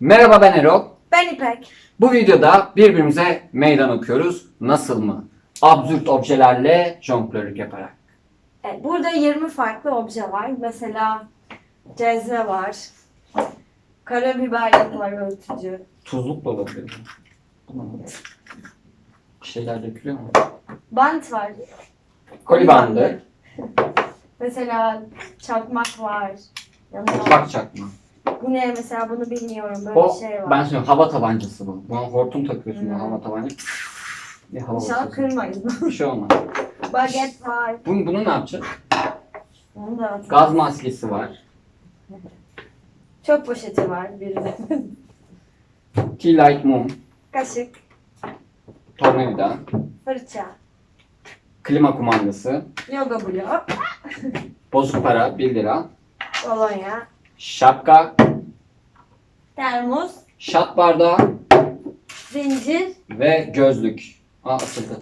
Merhaba ben Erol. Ben İpek. Bu videoda birbirimize meydan okuyoruz. Nasıl mı? Absürt objelerle jonglörlük yaparak. Evet, burada 20 farklı obje var. Mesela cezve var. Karabiberlik var örtücü. Tuzluk da olabilir. Bir şeyler dökülüyor mu? Bant var. Koli bandı. Mesela çakmak var. Yanıyor. Mutfak çakma. Bu ne mesela bunu bilmiyorum. Böyle O bir şey var. ben söylüyorum hava tabancası bu. Buna hortum takıyorsun Hmm. hava tabancası. Bir hava İnşallah kırmayız. Bir şey olmaz. Baget var. Bunu, bunu ne yapacağız? Onu da atayım. Gaz maskesi var. Çöp poşeti var. Bir de. Tea light mum. Kaşık. Tornavida. Fırça. Klima kumandası. Yoga bloğu. Bozuk para 1 lira. Kolonya. Şapka. Termos. Şat bardağı. Zincir. Ve gözlük. Aa asıldı.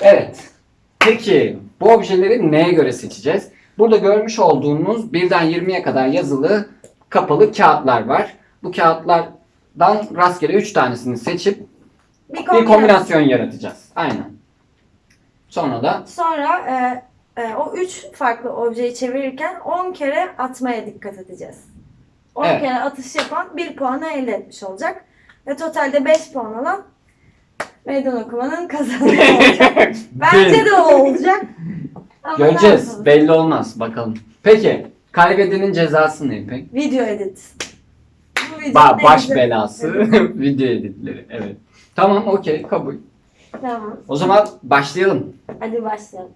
Evet. Peki bu objeleri neye göre seçeceğiz? Burada görmüş olduğunuz birden 20'ye kadar yazılı kapalı kağıtlar var. Bu kağıtlardan rastgele 3 tanesini seçip Bir bir kombinasyon. kombinasyon yaratacağız. Aynen. Sonra da Sonra e, o üç farklı objeyi çevirirken 10 kere atmaya dikkat edeceğiz. 10 Evet. kere atış yapan 1 puanı elde etmiş olacak. Ve totalde 5 puan alan meydan okumanın kazananı olacak. Bence de o olacak. Ama göreceğiz. Belli olmaz. Bakalım. Peki kaybedenin cezası ne peki? Video edit. Video Ba- baş güzel. belası video editleri. Evet. Tamam okey kabul. Tamam. O zaman başlayalım. Hadi başlayalım.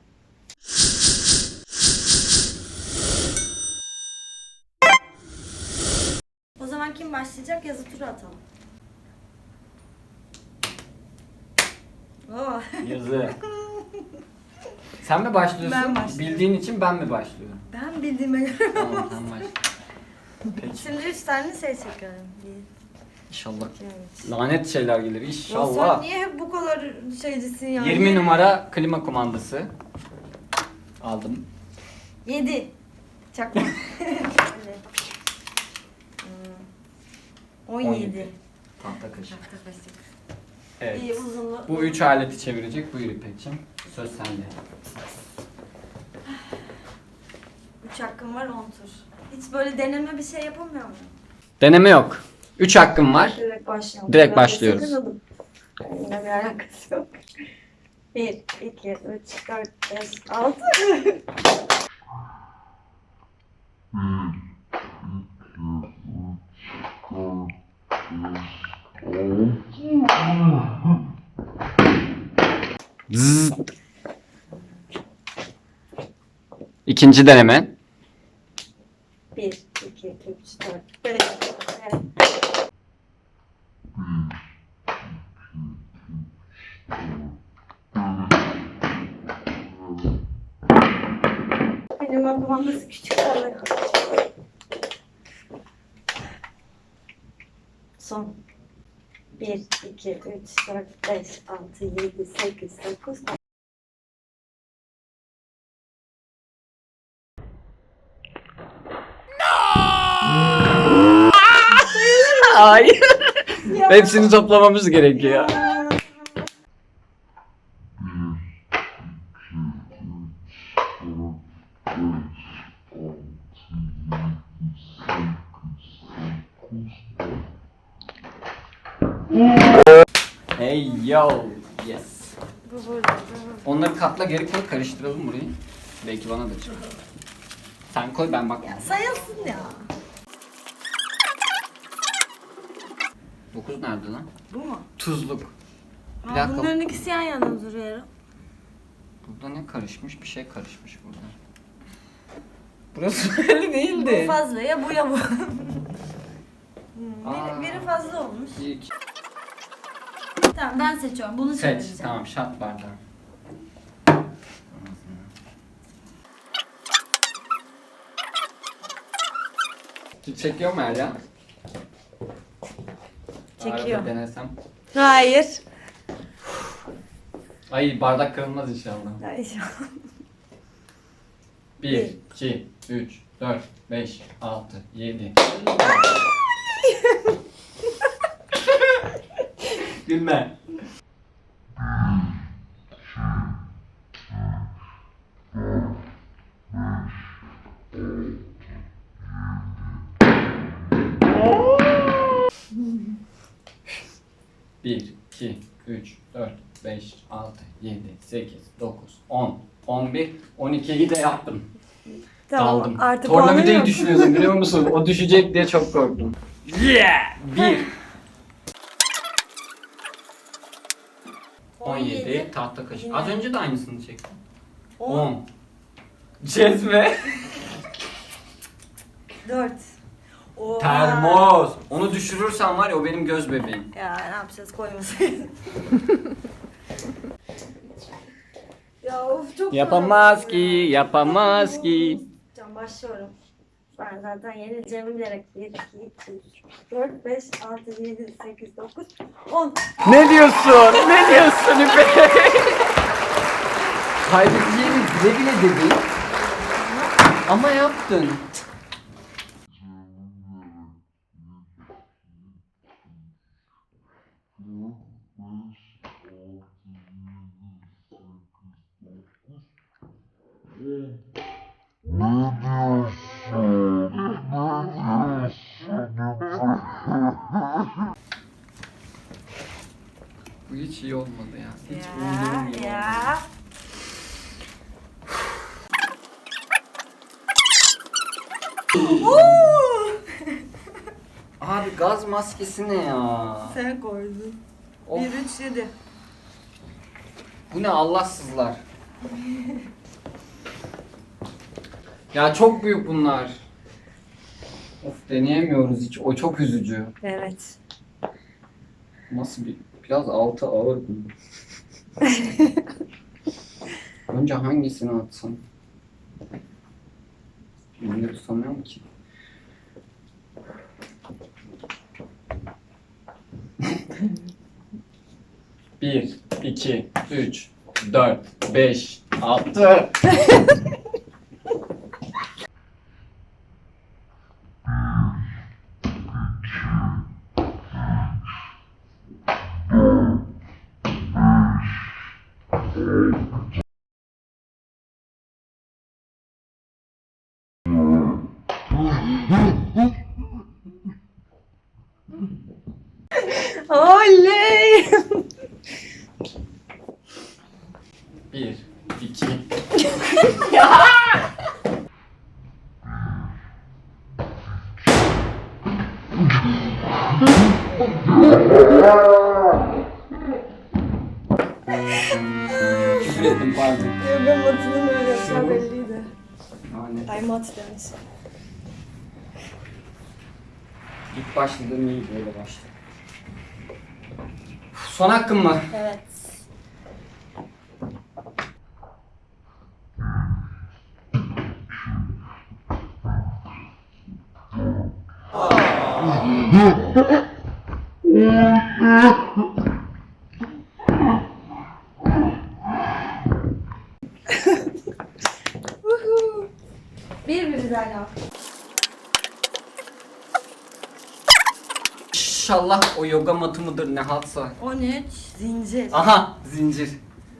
Kim başlayacak? Yazı turu atalım. Oo. Yazı. Sen mi başlıyorsun? Ben başlıyorum. Bildiğin için ben mi başlıyorum? Ben bildiğime göre. tamam sen başla. Peki. Şimdi üç tane şey. Bir, İnşallah. iki, üç. Lanet şeyler gelir Ya Sen inşallah. niye hep bu kadar şeycisin ya? 20 numara klima kumandası. Aldım. 7. Çakma. Evet. Hmm. 17. Tahta kaşık. Çakta kaşık. Evet. İyi uzunlu. Bu üç aleti çevirecek. Buyur İpek'ciğim. Söz sende. 3 hakkım var 10 tur. Hiç böyle deneme bir şey yapamıyor muyum? Deneme yok. 3 hakkım var. Direkt başlayalım. Direkt başlıyoruz. Benimle bir alakası yok. 1, 2, 3, 4, 5, 6. İkinci deneme. 1, 2, 3, 4, 5, 6. Benim kumandası küçük kalıyor. Son. 1, 2, 3, 4, 5, 6, 7, 8, 9, 10. Hayır. Hepsini toplamamız gerekiyor. Hey yo. Yes. Onları katla geri koy karıştıralım burayı. Belki bana da çıkar. Sen koy ben bak. Ya sayılsın ya. 9 nerede lan? Bu mu? Tuzluk. Bir Ha, dakika. bunların ikisi yan yana duruyor. Burada ne karışmış? Bir şey karışmış burada. Burası böyle değildi. Bu fazla ya bu ya bu. Aa. biri, biri fazla olmuş. Bir, iki- Tamam ben seçiyorum. Bunu Seç. söyleyeceğim. Tamam şat bardağı. Süt çekiyor mu Ela? Çekiyor. Arada denesem. Hayır. Ay bardak kırılmaz inşallah. Hayır. 1, 2, 3, 4, 5, 6, 7. Gülme. Bir, iki, üç, dört, beş, altı, yedi, sekiz, dokuz, on, on bir, on ikiyi de yaptım. Tamam Daldım. artık Tornavidayı düşünüyordum biliyor musun? O düşecek diye çok korktum. Yeah! Bir. 17 tahta kaşık. Yine. Az önce de aynısını çektim. On. 10. Cezve. 4. Oha. Termos. Onu düşürürsen var ya o benim göz bebeğim. Ya ne yapacağız koymasaydın. ya of çok Yapamaz zor ki, ya. yapamaz ki. Can başlıyorum. Ben zaten yenileceğimi bilerek 1, 2, 3, 4, 5, 6, 7, 8, 9, 10. Ne diyorsun? Ne diyorsun İpek? Kaybedeceğini bile bile dedin. Ama yaptın. Bu hiç iyi olmadı ya. Hiç umduğum Ya, gibi olmadı. Abi gaz maskesi ne ya? Sen koydun. Of, 1, 3, 7. bu ne Allahsızlar. ya çok büyük bunlar. Of deneyemiyoruz hiç. O çok üzücü. Evet. Nasıl bir biraz altı ağır. Önce hangisini atsam? Ben de tutamıyorum ki. Bir, iki, üç, dört, beş, altı. iyi böyle başladı. Son hakkım mı? Evet. Woohoo. bir bir güzel yap. İnşallah o yoga matı mıdır ne haltsa. 13 zincir. Aha zincir.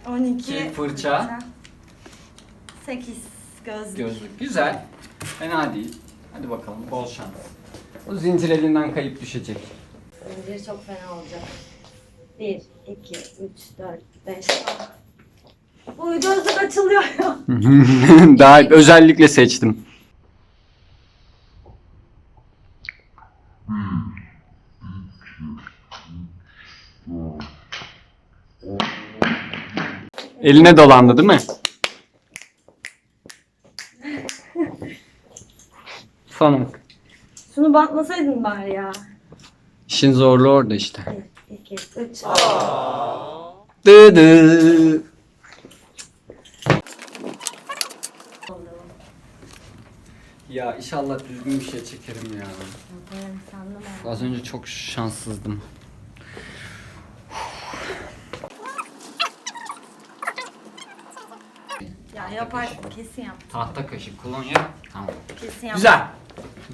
12 İki fırça. 8 gözlük. Gözlük. Güzel. Fena değil. Hadi bakalım bol şans. O zincir elinden kayıp düşecek. Zincir çok fena olacak. 1, 2, 3, 4, 5, 6. Bu gözlük açılıyor ya. Daha özellikle seçtim. Eline dolandı değil mi? Son. Şunu bantlasaydın bari ya. İşin zorluğu orada işte. 1, 2, 3. Dı dı. Ya inşallah düzgün bir şey çekerim ya. sandım Az önce çok şanssızdım. Ya Tahta yaparsın kaşık. kesin yap. Tahta kaşık kolonya. Tamam. Kesin yap. Güzel.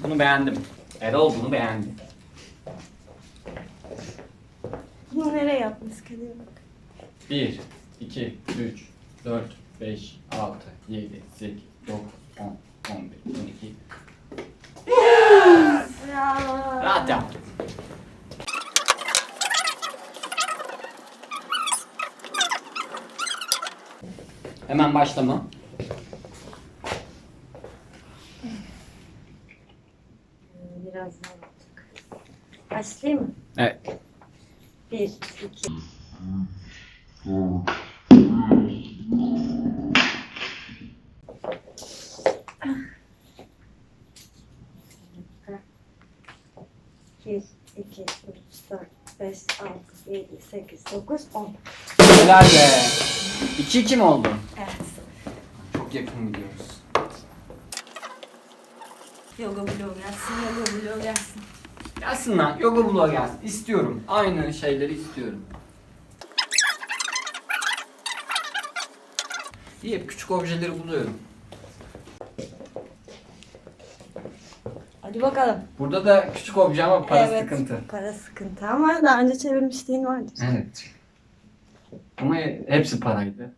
Bunu beğendim. Erol bunu beğendi. Bunu nereye yapmışız hadi bak. 1, 2, 3, 4, 5, 6, 7, 8, 9, 10, 11, 12. Bravo. Rahat yaptım. Hemen başlama. Biraz daha olacak. Başlayayım mı? Evet. Bir, iki. Bir, iki, üç, dört, beş, altı, yedi, sekiz, dokuz, on. Helal be. 2-2 mi oldu? Evet. Çok yakın gidiyoruz. Yoga bloğu gelsin, yoga bloğu gelsin. Gelsin lan. Yoga bloğa gelsin. İstiyorum. Aynı şeyleri istiyorum. İyi hep küçük objeleri buluyorum. Hadi bakalım. Burada da küçük obje ama para evet, sıkıntı. Para sıkıntı ama daha önce çevirmişliğin vardır. Evet. Ama hepsi paraydı.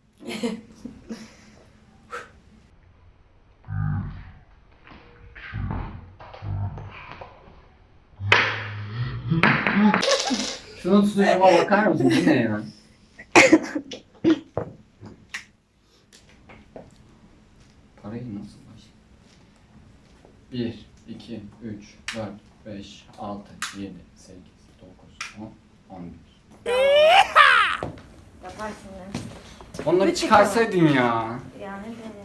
Şunu tutuşuma bakar mısın? Bu ne ya? Parayı nasıl baş? 1, 2, 3, 4, 5, 6, 7, 8, 9, 10, 11. Yaparsın ya. Onları Bir çıkarsaydın ya. Yani de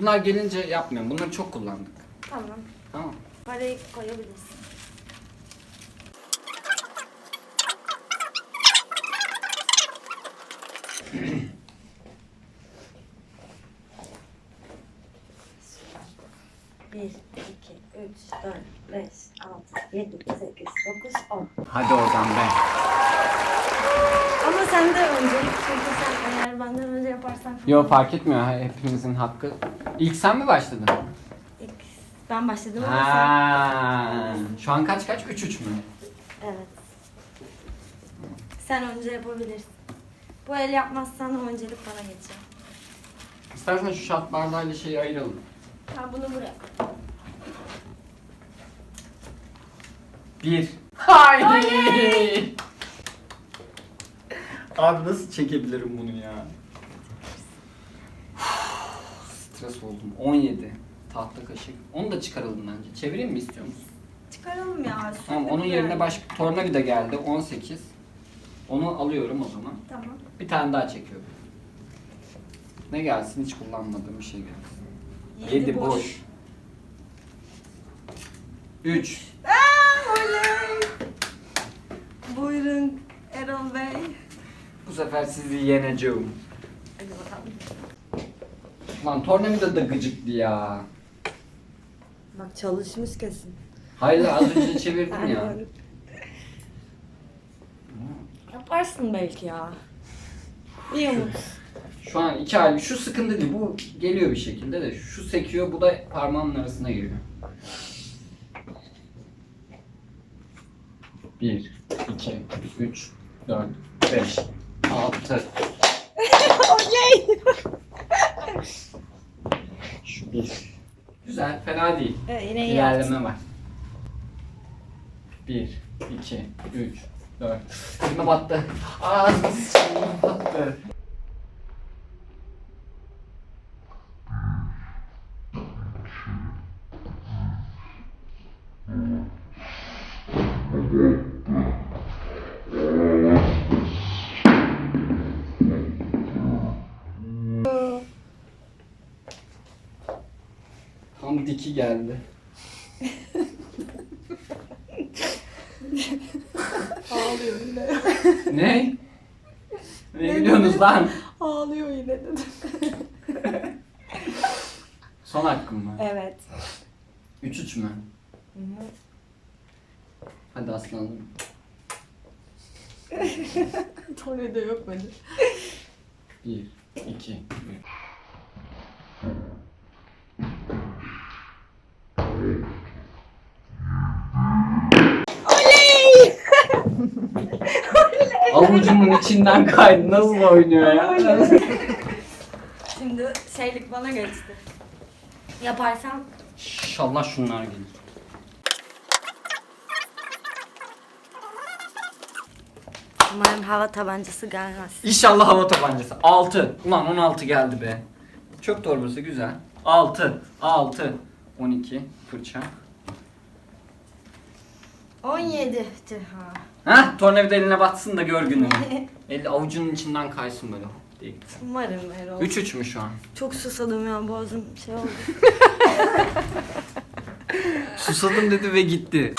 Bunlar gelince yapmıyorum. Bunları çok kullandık. Tamam. Tamam. Parayı koyabilirsin. Bir, iki, üç, dört, beş, altı, yedi, sekiz, dokuz, on. Hadi oradan be. Ama sen de öncelik çünkü sen eğer benden önce yaparsan... Yo fark etmiyor. Hepimizin hakkı. İlk sen mi başladın? İlk ben başladım ama sen... Ha. Şu an kaç kaç? 3-3 mü? Evet. Sen önce yapabilirsin. Bu el yapmazsan öncelik bana geçer. İstersen şu şat bardağıyla şeyi ayıralım. Ha bunu buraya Bir. Hayır. Abi nasıl çekebilirim bunu ya? Stres oldum. 17. Tahta kaşık. Onu da çıkaralım bence. Çevireyim mi istiyor musun? Çıkaralım ya. Tamam onun yerine başka tornavida geldi 18. Onu alıyorum o zaman. Tamam. Bir tane daha çekiyorum. Ne gelsin hiç kullanmadığım bir şey gelsin. 7 boş. 3. Oley! Buyurun Erol Bey. Bu sefer sizi yeneceğim. Hadi bakalım. Lan tornavida da gıcıktı ya. Bak çalışmış kesin. Hayır az önce çevirdim ya. Yaparsın belki ya. İyi umut. Şu an iki hali şu sıkıntı değil. Bu geliyor bir şekilde de şu sekiyor bu da parmağımın arasına giriyor. 1, 2, 3, 4, 5, 6. Oley! Şu bir. Güzel, fena değil. Evet, yine iyi yaptın. İlerleme var. 1, 2, 3, 4. Elime battı. Ağzım battı. Yeah. 2 geldi. Ağlıyor yine. Ne? Ne, ne gülüyorsunuz lan? Ağlıyor yine dedim. Son hakkım mı? Evet. 3-3 mü? Hı hı. Hadi aslanım. Tornado yok bence. 1, 2, 3. Avucumun içinden kaydı. Nasıl oynuyor ya? Şimdi şeylik bana geçti. Yaparsam İnşallah şunlar gelir. umarım hava tabancası gelmez. İnşallah hava tabancası. 6. Ulan 16 geldi be. Çöp torbası güzel. 6. 6. 12. Fırça. 17. Ha. Hah tornavida eline batsın da gör gününü. El avucunun içinden kaysın böyle. hop diye gitsin. Umarım Erol. 3-3 mü şu an? Çok susadım ya boğazım şey oldu. Susadım dedi ve gitti.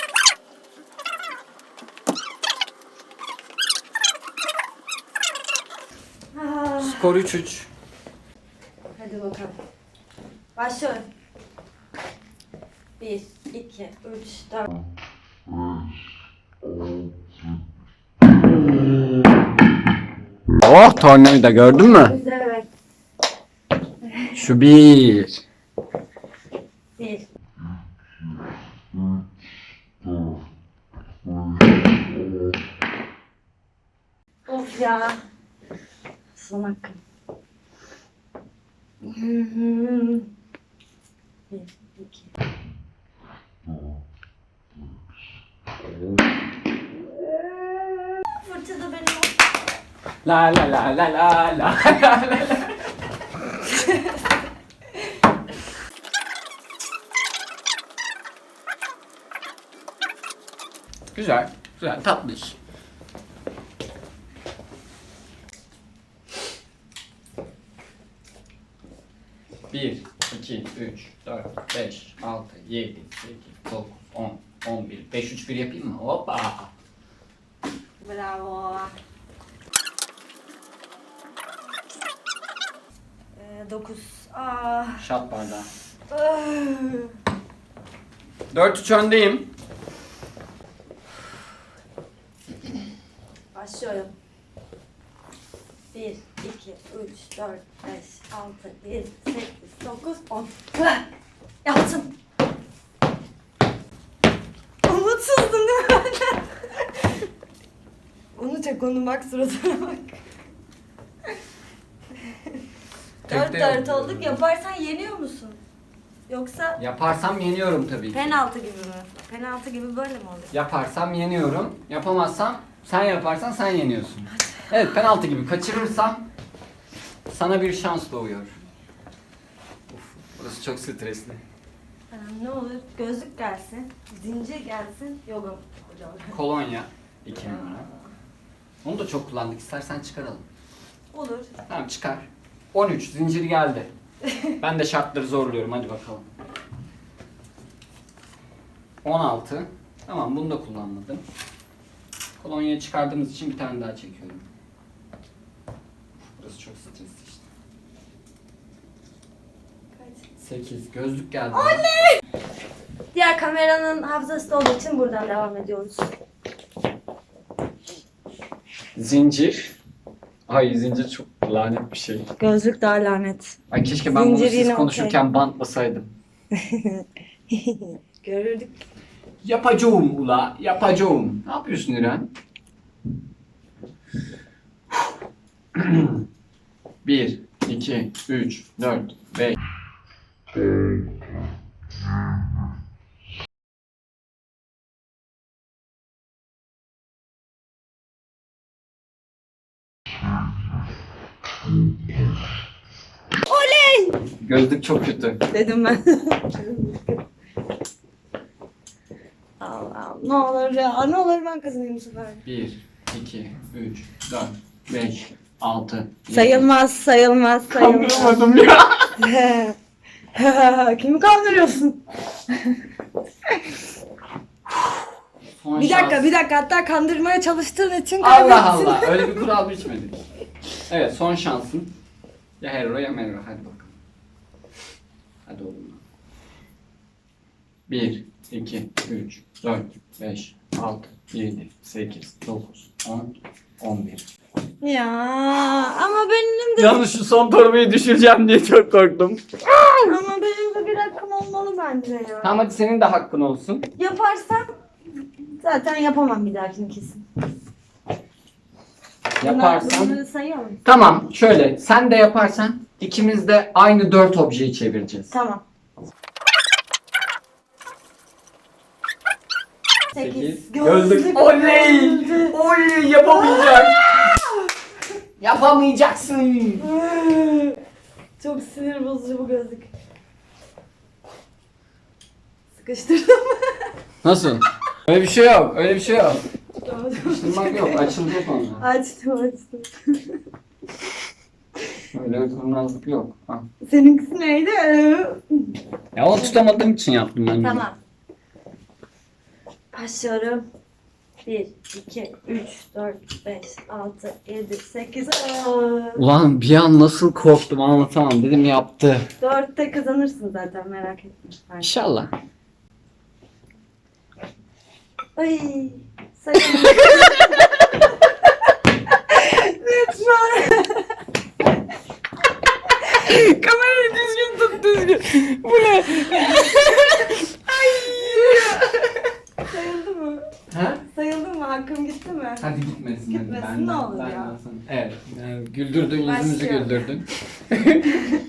Ah, Skor 3-3. Hadi bakalım. Başlıyorum. 1, 2, 3, 4. Oh tornavida gördün mü? Evet. Şu bir. 1. Of ya. Hı. Bir, iki. Fırça da benim. La la la la la la la la. Güzel, güzel, tatlı. Bir, iki, üç, dört, beş, altı, yedi, sekiz, dokuz, on, on bir. Beş, üç, bir yapayım mı? Hoppa! Bravo. Ee, dokuz. Ah. Şat bardağı. Ah. 4-3 öndeyim. Başlıyorum. 1, 2, 3, 4, 5, 6, 7, 8, 9, 10. Yaptım. Umutsuzdun değil mi? onu çek onu bak suratına bak. Dört Tekte dört olduk. Yaparsan yeniyor musun? Yoksa Yaparsam yeniyorum tabii ki. penaltı gibi mi? Penaltı gibi böyle mi oluyor? Yaparsam yeniyorum. Yapamazsam sen yaparsan sen yeniyorsun. Evet penaltı gibi. Kaçırırsam sana bir şans doğuyor. Of, burası çok stresli. Ne olur gözlük gelsin, zincir gelsin, yoga hocam. Kolonya 2 numara. Onu da çok kullandık. İstersen çıkaralım. Olur. Tamam çıkar. 13 zincir geldi. Ben de şartları zorluyorum. Hadi bakalım. 16. Tamam bunu da kullanmadım. Kolonyayı çıkardığımız için bir tane daha çekiyorum. Burası çok stresli işte. Kaç? 8. Gözlük geldi. Diğer kameranın hafızası da olduğu için buradan devam ediyoruz. Zincir. Ay zincir çok lanet bir şey. Gözlük daha lanet. Ay keşke ben bunu Zincir siz yine konuşurken bantlasaydım. Görürdük. Yapacağım ula, yapacağım. Ne yapıyorsun İren? Bir, iki, üç, dört, beş. Gözlük çok kötü. Dedim ben. Allah ne olur ya ne olur ben kazanayım bu sefer. Bir, iki, üç, dört, beş, altı, yedi. Sayılmaz sayılmaz sayılmaz. Kandıramadım ya. Kimi kandırıyorsun? Son Bir dakika şans. bir dakika hatta kandırmaya çalıştığın için Allah kaybettin. Allah. Öyle bir kural biçmedik. Evet son şansın. Ya Hero ya Mero. Hadi bakalım. Hadi oğlum. 1, 2, 3, 4, 5, 6, 7, 8, 9, 10, 11. Ya ama benim de Yalnız şu son torbayı düşüreceğim diye çok korktum. Emre ya. Tamam hadi senin de hakkın olsun. Yaparsam zaten yapamam bir dahakini kesin. Yaparsan. Bunları sayalım. Tamam şöyle sen de yaparsan ikimiz de aynı dört objeyi çevireceğiz. Tamam. Sekiz. Sekiz. Gözlük. Oley! Oley yapamayacak. Yapamayacaksın. Çok sinir bozucu bu gözlük. Sıkıştırdım. Nasıl? Öyle bir şey yok. Öyle bir şey yok. Tamam, Sıkıştırmak yok. Açılacak onlar. Açtım açtım. Öyle bir kurnazlık yok. Ha. Seninkisi neydi? Ya onu tutamadığım için yaptım ben. de. Tamam. Başlıyorum. 1, 2, 3, 4, 5, 6, 7, 8, Ulan bir an nasıl korktum anlatamam. Dedim yaptı. 4'te kazanırsın zaten merak etme. Ay. İnşallah. Ay. Sayalım. Lütfen. Kamerayı düzgün tut düzgün. Bu ne? Sayıldı mı? Ha? Sayıldı mı? Hakkım gitti mi? Hadi gitmesin. Gitmesin, ne olur ben- ya. ben Evet. Yani güldürdün yüzümüzü Başlıyor. güldürdün.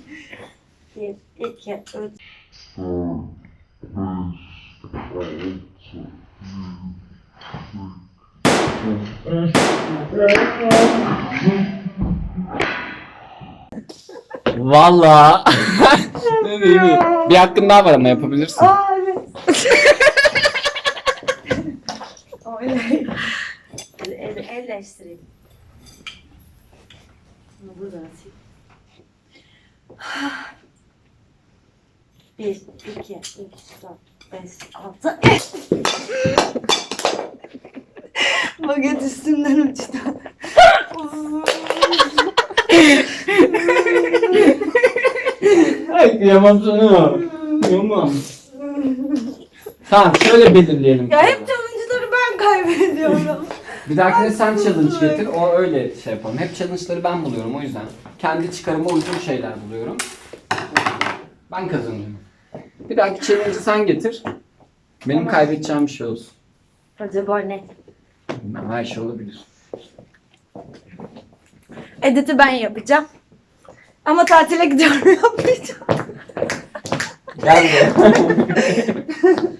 1, 2, 3. Valla. Ne diyeyim? bir hakkın daha var ama yapabilirsin. Aa evet. Oley. El, el, elleştireyim. Bunu buradan atayım. Bir, iki, üç, dört, beş, altı. Baget üstümden uçtu. Ay kıyamam sana. Kıyamam. Tamam şöyle belirleyelim. ya hep challenge'ları ben kaybediyorum. Bir dahakine sen challenge getir. O öyle şey yapalım. Hep challenge'ları ben buluyorum o yüzden. Kendi çıkarıma uygun şeyler buluyorum. Ben kazanıyorum. Bir dahaki challenge'ı sen getir. Benim kaybedeceğim bir şey olsun. Acaba ne? Bilmem, Her şey olabilir. Edit'i ben yapacağım. Ama tatile gidiyorum yapmayacağım. Gel buraya.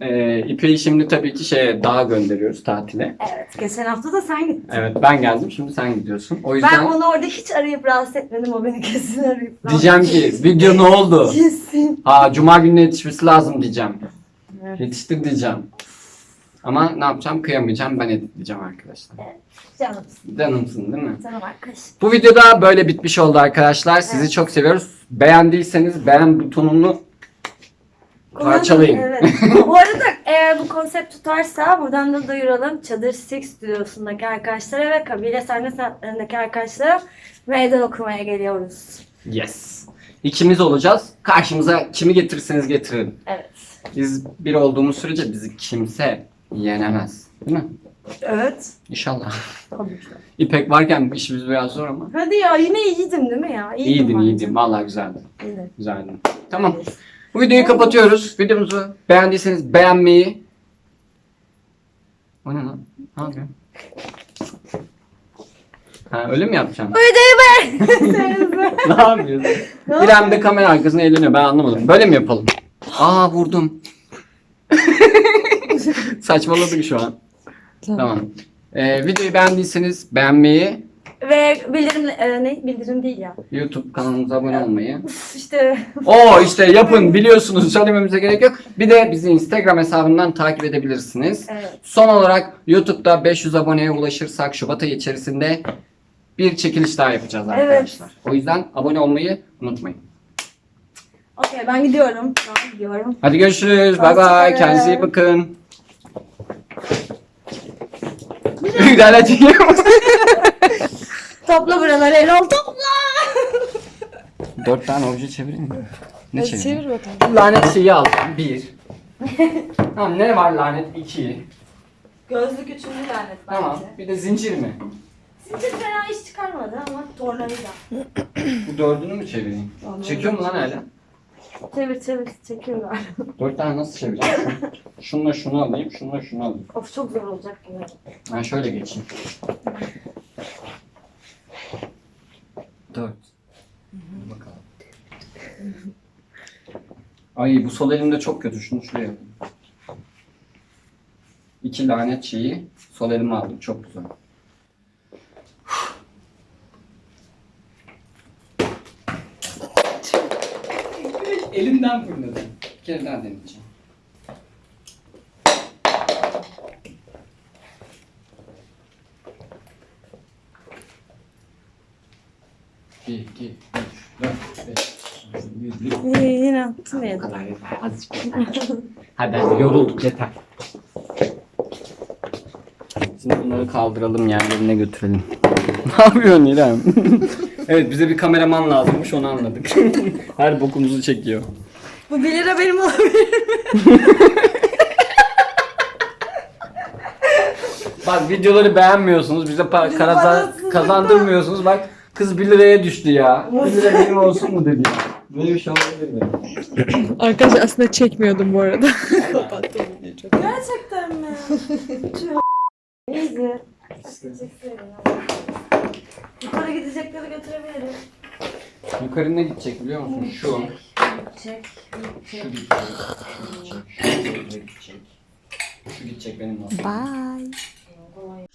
ee, İpek'i şimdi tabii ki şeye dağa gönderiyoruz tatile. Evet. Geçen hafta da sen gittin. Evet ben geldim şimdi sen gidiyorsun. O Ben yüzden onu orada hiç arayıp rahatsız etmedim. O beni kesin arayıp rahatsız diyeceğim ki video ne oldu? Kesin. Aa cuma gününe yetişmesi lazım diyeceğim. Evet. Yetiştir diyeceğim. Ama ne yapacağım kıyamayacağım ben editleyeceğim arkadaşlar. Canımsın. Canımsın değil mi? Canım arkadaş. Bu videoda böyle bitmiş oldu arkadaşlar. Sizi Evet. çok seviyoruz. Beğendiyseniz beğen butonunu Parçalayın. Evet. bu arada eğer bu konsept tutarsa buradan da duyuralım. Çadır Six stüdyosundaki arkadaşlara ve kabile sahne sanatlarındaki arkadaşlara meydan okumaya geliyoruz. yes. İkimiz olacağız. Karşımıza kimi getirirseniz getirin. Evet. Biz bir olduğumuz sürece bizi kimse yenemez. Değil mi? Evet. İnşallah. Tabii ki. İpek varken işimiz biraz zor ama. Hadi ya yine iyiydim değil mi ya? İyiydim İyiydin bence. iyiydin. Vallahi güzeldi. İyiydim. Güzeldi. Tamam. Bu videoyu kapatıyoruz. Videomuzu beğendiyseniz beğenmeyi... O ne lan? Ne yapıyorsun? Ha öyle mi yapacağım? Bu videoyu beğendiyseniz ne yapıyorsun? İrem de kamera arkasında eğleniyor. Ben anlamadım. Böyle mi yapalım? Aa vurdum. Saçmaladık şu an. Tamam. Ee, videoyu beğendiyseniz beğenmeyi, Ve bildirim e, ne bildirim değil ya. YouTube kanalımıza abone olmayı. İşte Oo işte yapın biliyorsunuz söylememize gerek yok. Bir de bizi Instagram hesabından takip edebilirsiniz. evet. Son olarak YouTube'da 500 aboneye ulaşırsak Şubat ayı içerisinde bir çekiliş daha yapacağız Evet. arkadaşlar. O yüzden abone olmayı unutmayın. Okey ben gidiyorum. Ben gidiyorum. Hadi görüşürüz. Bay bay. Kendinize iyi bakın. Müdahale çekiyor musun? Topla buraları Erol topla. Dört tane obje çevireyim mi? Ne Hadi çevireyim? çevir bakalım. Lanet şeyi aldım. Bir. tamam ne var lanet? İki. Gözlük üçüncü lanet bence. Tamam. Bir de zincir mi? Zincir fena iş çıkarmadı ama tornavida. Bu dördünü mü çevireyim? Çekiyor mu lan hala? Çevir çevir çekiyorlar. Dört tane nasıl çevireceğim? Şununla şunu alayım, şununla şunu alayım. of çok zor olacak gibi. Ben şöyle geçeyim. Dört. Bakalım. Ay bu sol elimde çok kötü. Şunu şuraya yapayım. İki lanet şeyi sol elime aldım. Çok güzel. Elimden fırladım. Bir kere daha deneyeceğim. Bir, iki, üç, dört, beş, altı, yedi, İyi, yine attım Bu ya. kadar yeter. Azıcık. Hadi hadi yorulduk yeter. Şimdi bunları kaldıralım yerlerine götürelim. ne yapıyorsun İrem? evet bize bir kameraman lazımmış onu anladık. Her bokumuzu çekiyor. Bu 1 lira benim olabilir. Bak videoları beğenmiyorsunuz. Bize pa- kaza- parasını kazandırmıyorsunuz. Bak kız 1 liraya düştü ya. 1 lira benim olsun mu dedi. Böyle bir şey olabilir mi? Arkadaşlar aslında çekmiyordum bu arada. Gerçekten mi? Easy. Yukarı gidecekleri götürebilirim. Yukarı ne gidecek biliyor musun? Şu gidecek. Şu gidecek. Şu gidecek. Şu gidecek benim masam. Bye.